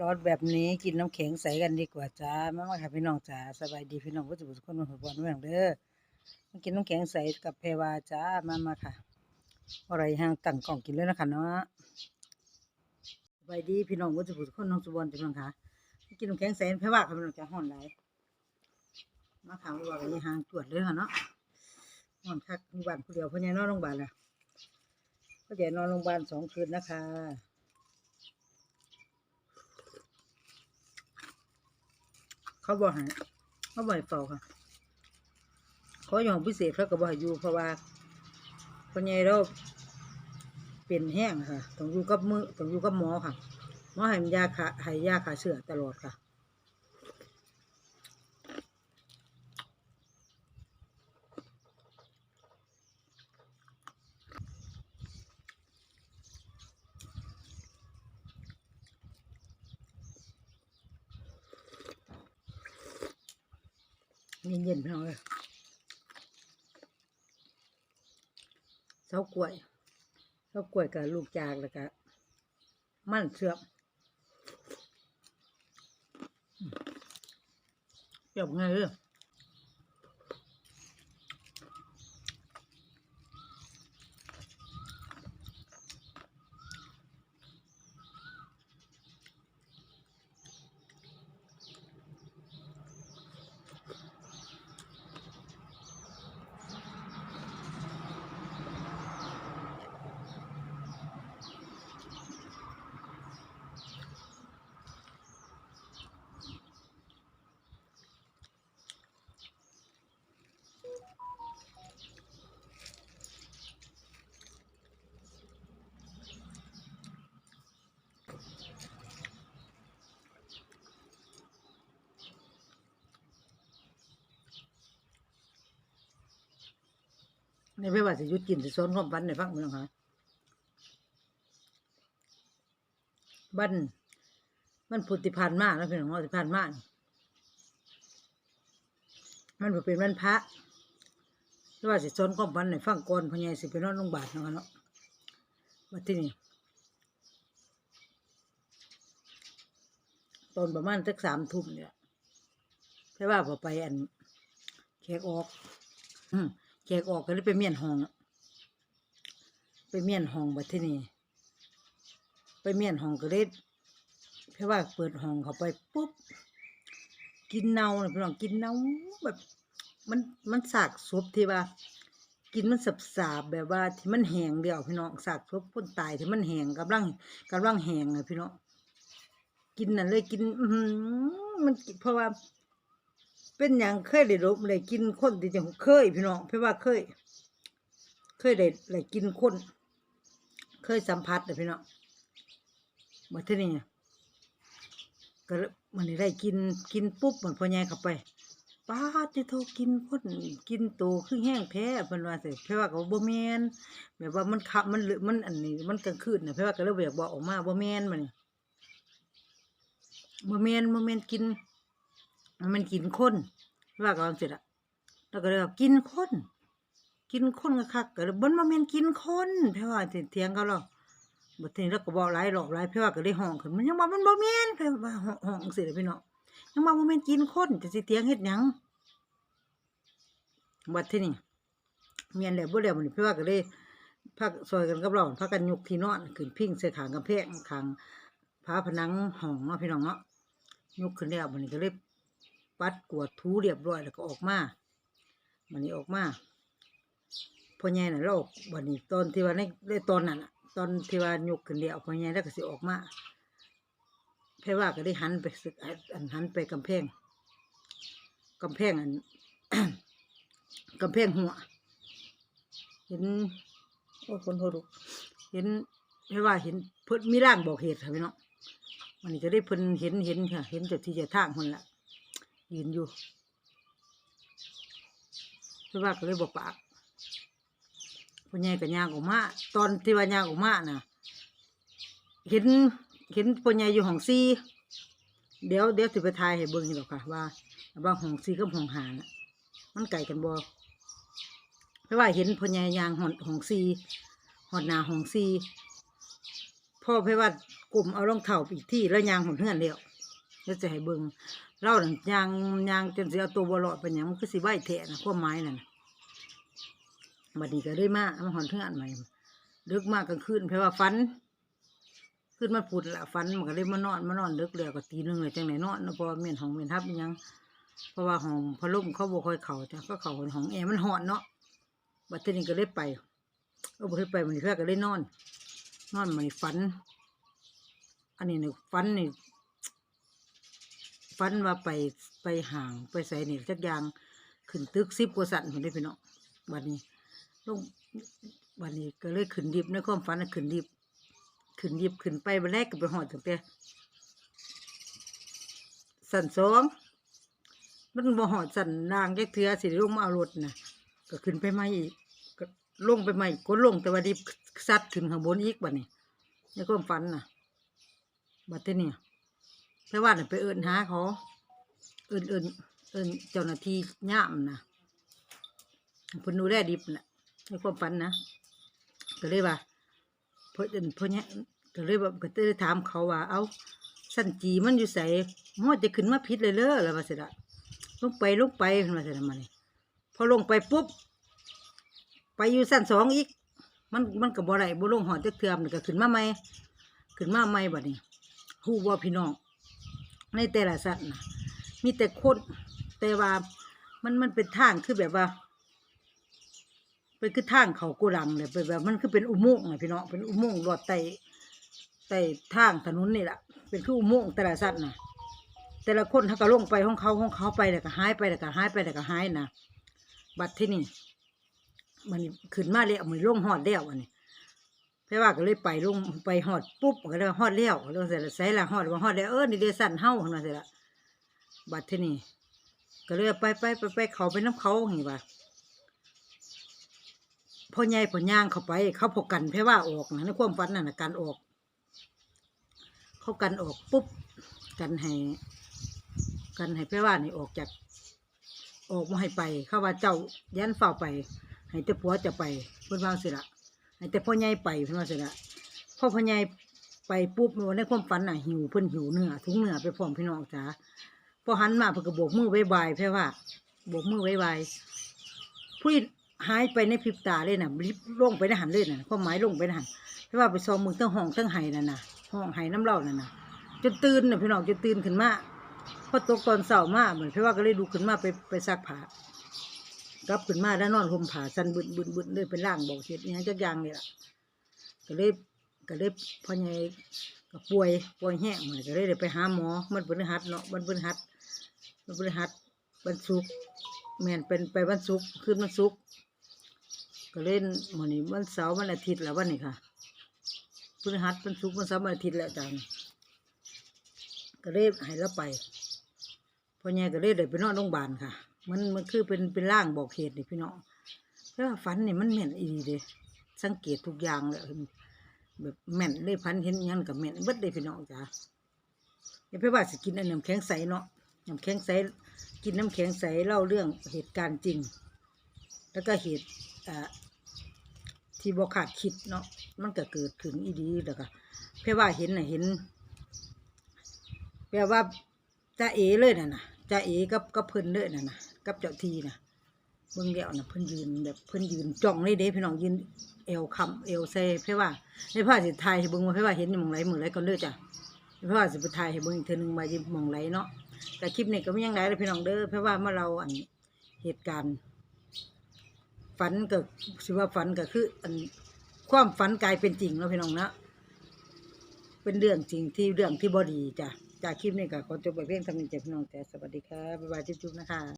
ร้อนแบบนี้กินน้ำแข็งใสกันดีกว่าจ้ามามาค่ะพี่น้องจ้าสบายดีพี่น้องผู้สุขทุกคนมาหัวบอลเมืองเด้อมากินน้ำแข็งใสกับเพวาจ้ามามาค่ะอะไรห่างตั้งกล่องกินเลยนะคะเนาะสบายดีพี่น้องผู้สุขทุกคนน้องสุบอลจ้าพี่น้องค่ะมากินน้ำแข็งใสเพวาค่ะพี่น้องจ้าห่อนไหลายมาถามว่าอะไรห่างตรวจเลยค่ะเนาะห่อนคักมีบ้านผู้เดียวเพ่อใหญ่นอนโรงพยาบาลละพ่อใหญ่นอนโรงพยาบาลสองคืนนะคะ เขาบอกให้เขาบอกให้เฝ้าค่ะเขาอย่างพิเศษเขาก็บอกอยู่เพราะว่าคนใหญ่เราเป็นแห้งค่ะต้องอยู่กับมือต้องอยู่กับหมอค่ะหมอให้ยาขาให้ยาขาเสือตลอดค่ะ เย็นๆพี่น้องเลยเสากล้วยเสากล้วยกับลูกจากแล้วก็มันเสื่อมอืมเสียวไงเลย ในไม่ว่าจะหยุดกินจะซ้อนความฝันในฟังพี่น้องค่ะบ้านมันพุทธิพันธ์มากนะพี่น้องว่าพุทธิพันธ์มากมันบ่เป็นวันพระไม่ว่าสิซ้อนความฝันในฟังก่อนพญายสิไปนอนโรงพยาบาลนะคะเนาะมาที่นี่ตอนประมาณสักสามทุ่มเนี่ยแค่ว่าพอไปอันแขกออก อืม แขกออกก็เลยไปเมียนห้อง ไปเมียนห้องบัดที่นี่ไปเมียนห้องก็เลยแค่ว่าเปิดห้องเขาไปปุ๊บกินเน่าเลยพี่น้องกินเน่าแบบ มันมันสากศพที่ว่า กินมันสับสาบแบบว่าที่มันแหงเดียวพี่น้องสากศพคนตายที่มันแห้งกำลังกำลังแหงเลยพี่น้องกินนั่นเลยกิน อืมันเพราะว่า เป็นอย่างเคยได้รบเลยกินคนที่จังเคยพี่น้องเพราะว่าเคย เคยได้ได้กินคน เคยสัมผัสเลยพี่น้องมาที่นี่ก็มันได้กินกินปุ๊บเหมันพอใหญ่เข้าไปป้าจะโทรกินคนกินโตคือแห้งแท้เพิ่นว่าสิเพราะว่าก็บ่แมนแบบว่ามันขับมันเหลือมันอันนี้ มันกลางคืนน่ะเพราะว่าก็เลยบอยากบอกออกมาบ่แมนมันนี่บ่แมนบ่แมนกิน มันกินคนว่าก็วางเสร็จอะแล้วก็เลยว่ากินคนกินคนก็คักก็เลยบนมาเมนกินคนเพราะว่าเถียงเขาหรอกบทนี้แล้วก็บอกหลายหลอกหลายเพราะว่าก็ได้ห้องขึ้นมันยังว่ามันบ่แม่นเพราะว่าห้องเสร็จพี่น้องยังว่าบ่แม่นกินคนจะสิเถียงเฮ็ดหยังบัดที่นี่เมียนแล้วบ่แล้วมันเพราะว่าก็เลยพักซอยกันกับเราพักกันยกที่นอนขึ้นพิงใส่ขางกำแพงขางผ้าผนังห้องเนาะพี่น้องเนาะยกขึ้นแล้วมันก็เลย ปัดกวดถูเรียบร้อยแล้วก็ออกมาวันนี้ออกมาพ่อใหญ่น่ะเราออกวันนี้ตอนที่ว่าในในตอนนั้นตอนที่ว่ายกขึ้นเดียวพ่อใหญ่แล้วก็สิออกมาแค่ว่าก็ได้หันไปสึกอันหันไปกำแพงกำแพงอันกำแพงหัว เห็นโอ้คนโทษลูกเห็นแค่ว่าเห็นเพิ่นมีร่างบอกเหตุค่ะพี่น้องวันนี้ก็ได้เพิ่นเห็นเห็นค่ะ เห็นจากที่จะทางคนละ ยืนอยู่เพราะว่าก็เลยบอกปากพ่อใหญ่กับยางออกมาตอนที่ว่ายางออกมาน่ะ เห็นเห็นพ่อใหญ่อยู่ห้องซีเดี๋ยวเดี๋ยวสิไปทายให้เบิ่งนี่หรอกค่ะ ว่าว่าห้องซีกับห้องหาน่ะ มันไก่กันบ่เพราะว่าเห็นพ่อใหญ่ยางหอนห้องซีหอดนาห้องซีพ่อเพว่ากลุ่มเอารองเท้าอีกที่แล้วยางหนเฮือนแล้วแล้วจะให้เบิ่ง เล่านั่นยางยางจนเสิเอาตัวบ่รอดเป็นหยังมันคือสิไหวแท้นะความหมายนั่นนะบัดนี้ก็เลยมาเอามาหอนเฮือนใหม่ดึกมากกลางคืนเพราะว่าฝัน ขึ้นมาพุดละฝันมันก็เลยมานอนมานอนดึกแล้วก็ตีหนึงเลยจังไหนนอนนะพราะว่าเมียนของเมียนทับยังเพราะว่าห้องพัดลมเขาบ่คอยเข้าจ้ะก็เข้าห้องแอมันร้อนเนาะบัดทีนี้ก็เลยไปก็บ่เคยไปมันเพื่อก็เลยนอน นอนมันฝัน อันนี้นี่ฝันนี่ ฝันว่าไปไปห่างไปใส่เนี่ยจักอย่างขึ้นตึกสิบกว่าสันคนได้พี่น้องบัดนี้ลงบัดนี้ก็เลยขึ้นดิบในความฝันน่ะขึ้นดิบขึ้นดิบขึ้นไปบันแรกก็ไปหอดตั้งแต่สันสองมันบ่หอดสันนางแยกเทือสิลงมาเอารถนะก็ขึ้นไปใหม่อีกก็ลงไปใหม่ก็ลงแต่ว่าดิบซัดขึ้นข้างบนอีกบัดนี้ในความฝันน่ะบัดทีนี้ แพ่ว่าน่ะไปเอินหาเขาเอินเอินเอินเจ้าหน้าที่ย่ามนะเพิ่นดูแลดิบน่ะในความฝันนะก็เลยว่าเพิ่นเอิ้นเพิ่นเนี่ยก็เลยแบบก็เลยถามเขาว่า เอาสันจีมันอยู่ใส่มอจะขึ้นมาพิษเลยเลยแล้วว่าสิละลงไปลงไปเพิ่นว่าสิละมานี่พอลงไปปุ๊บไปอยู่สั้นสองอีก มันมันก็บ่ได้บ่ลงหอดจักเทือมนก็ขึ้นมาใหม่ขึ้นมาใหม่บัดนี้ฮู้ว่าพี่น้อง ในแต่ละสัตว์นะมีแต่คนแต่ว่ามันมันเป็นทางคือแบบว่าเป็นคือทางเขาโกูดังเลยเป็นแบบมันคือเป็นอุโมงค์ไงพี่น้องเป็นอุโมงค์ลอดไต่ไต่ทางถนนนี่แหละเป็นคืออุโมงค์แต่ละสัตว์นะแต่ละคนเขาก็ลงไปของเขาของเขาไปแล้วก็หายไปแล้วก็หายไปแล้วก็หายนะบัดที่นี่มันขึ้นมาแล้วมันลงหอดแล้วอันนี้ เพราว่าก็เลยไปลงไปหอดปุ๊บก็เลยหอดแล้วลยเสร็จแล้วใส่ละหอดว่าหอดแล้วเออนี่เดยวสั่นเฮาขึ้นมาเสร็จละบัดที่นี่ก็เลยไปไปไปไปเขาไปน้ำเขาอย่างนี้ว่าพ่อใหญ่พ่อย่างเข้าไป เขาพกกันเพราะว่าออกนะในความฝันนั่นนะการออก เขากันออกปุ๊บกันให้ กันให้เพราะว่านี่ออกจาก ออกมาให้ไป เขาว่าเจ้ายันเฝ้าไป ให้แต่ผัวจะไปเพื่อนวาจั่งสิละ ให้แต่พ่อใหญ่ไปเพื่อนว่าสิละพ่อพ่อใหญ่ไปปุ๊บในความฝันน่ะหิวเพิ่นหิวเนื้อถุงเนื้อไปพร้อมพี่น้องจ๋าพอหันมาเพิ่นก็โบกมือไว้บายเพราะว่าโบกมือไว้บายผู้หายไปในพริบตาเลยนะรีบลงไปในหันเลยนะความหมายลงไปในหันเพราะว่าไปซองมึงตั้งห้องตั้งไห้นั่นนะห้องไห้น้ำเล่านั่นนะจนตื่นน่ะพี่น้องจนตื่นขึ้นมาพอตกตอนเสาร์มาเหมือนเพราะว่าก็เลยดูขึ้นมาไปไปซักผ้า กลับขึ้นมาแล้วนอนห่มผ้าสันบึนบึนบึนเลยเป็นร่างบอกเห็ดอหยังจักอย่างนี่แหละก็เลยก็เลยพ่อใหญ่ก็ป่วยป่วยแห้งเหมือนก็เลยได้ไปหาหมอมันเป็นหัดเนาะมันเป็นหัดมันเป็นหัดวันศุกร์แม่นเป็นไปวันศุกร์คืนวันศุกร์ก็เล่นมื้อนี้วันเสาร์วันอาทิตย์แล้ววันนี้ค่ะพฤหัสวันศุกร์วันเสาร์วันอาทิตย์แล้วจังก็เลยให้เราไปพ่อใหญ่ก็เลยเดินไปนอนโรงพยาบาลค่ะ มันมันคือเป็นเป็นร่างบอกเหตุนี่พี่น้องแล้วาฝันนี่มันแม่นอีดีเลยสังเกตทุกอย่างเลยแบบแม่นเลยพันเห็นยังกับแม่นเบิดเลยพี่น้องจ้าอย่าไปว่าสิกินอันน้ำแข็งใสเนาะน้ำแข็งใสกินน้ำแข็งใสเล่าเรื่องเหตุการณ์จริง แล้วก็เหตุอ่าที่บอขาดคิดเนาะมันก็เกิดขึ้นอีดีแล้วก็แพ่ว่าเห็นน่ะเห็นแปลว่าจ้าเอเลยน่ะนะจ้าเอกับกับเพิ่นเลยน่ะนะ กับเจ้าทีนะเบิ่งแล้วนะเพิ่นยืนแบบเพิ่นยืนจ้องเลยเด้พี่น้องยืนเอวคำเอวเซ่แพ่อว่าในผ้าสิทายให้เบิ่งว่าแพ่ว่าเห็นมองไหนหมองไหนก่อนเด้อจ้ะในผ้าสิไทายให้เบิ่งอีกเทื่อนึงมายู่หมองไหนเนาะแต่คลิปนี้ก็ไม่ยังไรเลยพี่น้องเด้อแพ่ว่าเมื่อเราอันเหตุการณ์ฝันก็สิว่าฝันก็คืออันความฝันกลายเป็นจริงแล้วพี่น้องนะเป็นเรื่องจริงที่เรื่องที่บอดีจ้ะจากคลิปนี้ก็ขอจบไปเพียงเท่านี้จ้ะพี่น้องแต่สวัสดีค่ะบ๊ายบายจุ๊บๆนะคะ